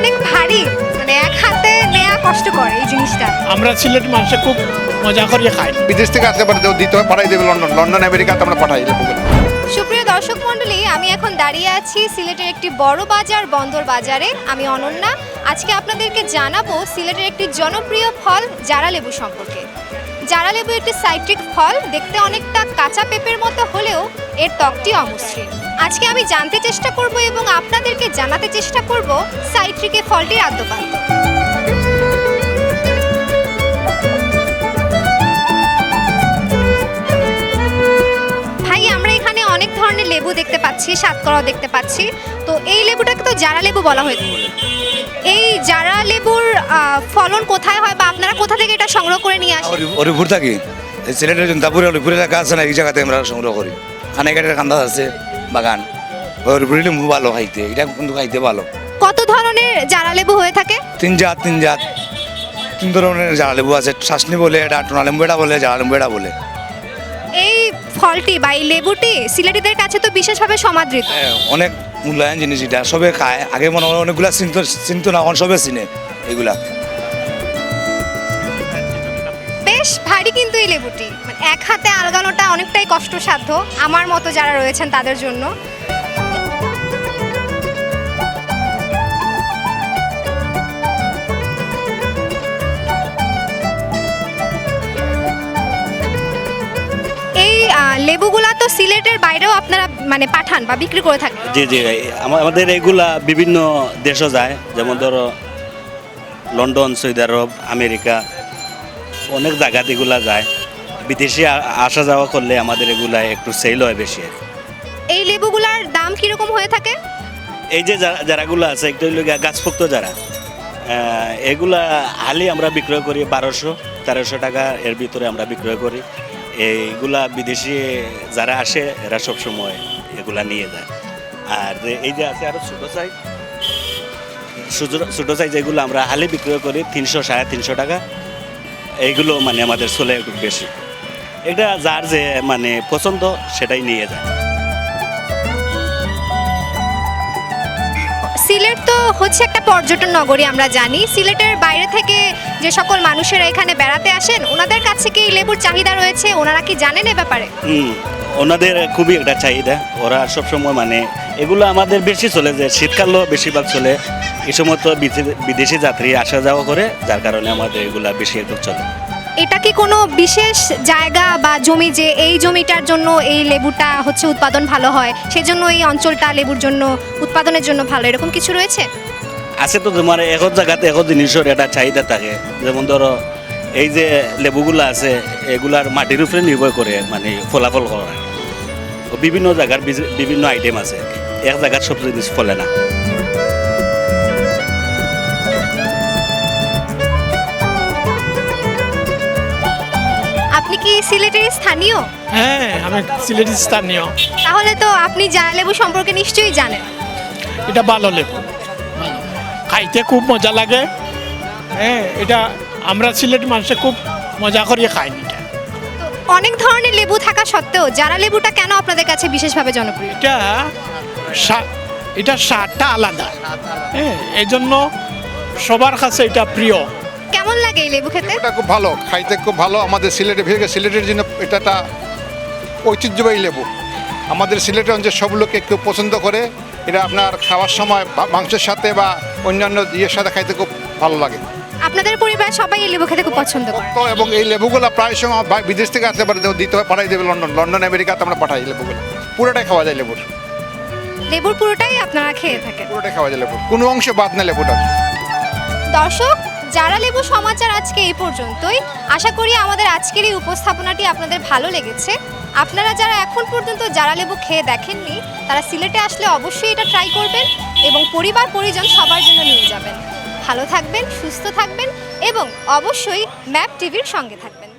অনেক ভারী মানে এক হাতে নেওয়া কষ্টকর এই জিনিসটা। আমরা সিলেট মানুষে খুব মজা করিয়ে খাই। বিদেশ থেকে আসতে পারে দিতে হয় পাঠাই দেবে লন্ডন। লন্ডন আমেরিকাতে আমরা পাঠাই লেবুগুলো সুপ্রিয় দর্শক মণ্ডলী আমি এখন দাঁড়িয়ে আছি সিলেটের একটি বড় বাজার বন্দর বাজারে। আমি অনন্যা। আজকে আপনাদেরকে জানাব সিলেটের একটি জনপ্রিয় ফল জারা লেবু সম্পর্কে। জারা লেবু একটি সাইট্রিক ফল দেখতে অনেকটা কাঁচা পেঁপের মতো হলেও এর ত্বকটি অমসৃণ। আজকে আমি জানতে চেষ্টা করব এবং আপনাদেরকে জানাতে চেষ্টা করব সাইট্রিকে ফলটির আদ্যপান্ত ভাই, আমরা এখানে অনেক ধরনের লেবু দেখতে পাচ্ছি, সাতকরাও দেখতে পাচ্ছি। তো এই লেবুটাকে তো জারা লেবু বলা হয় এই জারা লেবুর ফলন কোথায় হয় বা আপনারা কোথা থেকে এটা সংগ্রহ করে নিয়ে আসেন? অরিপুর থাকি। সিলেটের অরিপুর এলাকা আছে না, এই জায়গাতে আমরা সংগ্রহ করি। খানাঘাটের কান্দা আছে। বাগান। অরিপুরে লিম্বু ভালো খাইতে এটা কিন্তু খাইতে ভালো। কত ধরনের জারা লেবু হয়ে থাকে? তিন জাত তিন জাত। তিন ধরনের জালা লেবু আছে শাসনি বলে এটা টোনা লেম্বু এটা বলে জালা লেম্বু এটা বলে। এই ফলটি বা এই লেবুটি সিলেটিদের কাছে তো বিশেষভাবে সমাদৃত। হ্যাঁ, অনেক মূল্যায়ন জিনিস এটা। সবে খায় আগে মনে হয় অনেকগুলা চিন্ত চিন্ত না সবে চিনে এগুলা। বেশ ভারী কিন্তু এই লেবুটি। মানে এক হাতে আলগানোটা অনেকটাই কষ্টসাধ্য আমার মতো যারা রয়েছেন তাদের জন্য। লেবুগুলা তো সিলেটের বাইরেও আপনারা মানে পাঠান বা বিক্রি করে থাকেন। জি জি আমাদের এগুলা বিভিন্ন দেশও যায়। যেমন ধরো, লন্ডন, সৌদি আরব, আমেরিকা। অনেক জায়গাতে এগুলা যায়। বিদেশি আসা যাওয়া করলে আমাদের এগুলা একটু সেল হয় বেশি। এই লেবুগুলার দাম কীরকম হয়ে থাকে? এই যে যারা- যারাগুলো আছে একটু গাছপোক্ত যারা এগুলা হালি আমরা বিক্রয় করি বারোশো তেরোশো টাকা এর ভিতরে আমরা বিক্রয় করি। এইগুলা বিদেশি যারা আসে এরা সব সময় এগুলা নিয়ে যায়। আর এই যে আছে আরও ছোটো সাইজ ছোটো সাইজ এগুলো আমরা হালি বিক্রয় করি তিনশো সাড়ে তিনশো টাকা। এইগুলো মানে আমাদের চলে একটু বেশি। এটা যার যে মানে পছন্দ সেটাই নিয়ে যায়। সিলেট তো হচ্ছে একটা পর্যটন নগরী আমরা জানি। সিলেটের বাইরে থেকে যে সকল মানুষেরা এখানে বেড়াতে আসেন, ওনাদের কাছে কি লেবুর চাহিদা রয়েছে? ওনারা কি জানেন এ ব্যাপারে? ওনাদের খুবই একটা চাহিদা। ওরা সবসময় মানে এগুলো আমাদের বেশি চলে যে শীতকালও বেশিরভাগ চলে। এই সময় তো বিদেশি যাত্রী আসা যাওয়া করে, যার কারণে আমাদের এগুলা বেশি একটু চলে। এটা কি কোনো বিশেষ জায়গা বা জমি যে এই জমিটার জন্য এই লেবুটা হচ্ছে উৎপাদন ভালো হয়? সেজন্য এই অঞ্চলটা লেবুর জন্য, উৎপাদনের জন্য ভালো, এরকম কিছু রয়েছে? আছে তো তোমার এখন জায়গাতে এখন জিনিসের একটা চাহিদা থাকে। যেমন ধরো, এই যে লেবুগুলো আছে, এগুলার মাটির উপরে নির্ভর করে মানে ফলাফল করা বিভিন্ন জায়গার বিভিন্ন আইটেম আছে। এক জায়গার সব জিনিস ফলে না। সিলেটের স্থানীয়? হ্যাঁ আমি সিলেটি স্থানীয়। তাহলে তো আপনি জারা লেবু সম্পর্কে নিশ্চয়ই জানেন। এটা ভালো লেবু। খাইতে খুব মজা লাগে। হ্যাঁ এটা আমরা সিলেট মানুষে খুব মজা করিয়ে খাই। এটা অনেক ধরনের লেবু থাকা সত্ত্বেও জারা লেবুটা কেন আপনাদের কাছে বিশেষভাবে জনপ্রিয়? এটা এটা স্বাদটা আলাদা। হ্যাঁ এই জন্য সবার কাছে এটা প্রিয়। লাগে এই লেবু খেতে? এটা খুব ভালো খাইতে খুব ভালো। আমাদের সিলেটে বিশেষ করে সিলেটের জন্য এটা একটা ঐতিহ্যবাহী লেবু। আমাদের সিলেটের অঞ্চল সব লোকে কেউ পছন্দ করে। এটা আপনার খাওয়ার সময় মাংসের সাথে বা অন্যান্য ইয়ের সাথে খাইতে খুব ভালো লাগে। আপনাদের পরিবার সবাই এই লেবু খেতে খুব পছন্দ করে। তো এবং এই লেবুগুলো প্রায় সময় বিদেশ থেকে আসতে পারে দিতে হয় পাঠাই দেবে লন্ডন। লন্ডন আমেরিকাতে আমরা পাঠাই লেবুগুলো। পুরোটাই খাওয়া যায় লেবুর। লেবুর পুরোটাই আপনারা খেয়ে থাকেন। পুরোটাই খাওয়া যায় লেবুর। কোনো অংশ বাদ না লেবুটার। দর্শক যারা লেবু সমাচার আজকে এই পর্যন্তই, আশা করি আমাদের আজকের এই উপস্থাপনাটি আপনাদের ভালো লেগেছে। আপনারা যারা এখন পর্যন্ত যারা লেবু খেয়ে দেখেননি, তারা সিলেটে আসলে অবশ্যই এটা ট্রাই করবেন এবং পরিবার পরিজন সবার জন্য নিয়ে যাবেন। ভালো থাকবেন, সুস্থ থাকবেন এবং অবশ্যই ম্যাপ টিভির সঙ্গে থাকবেন।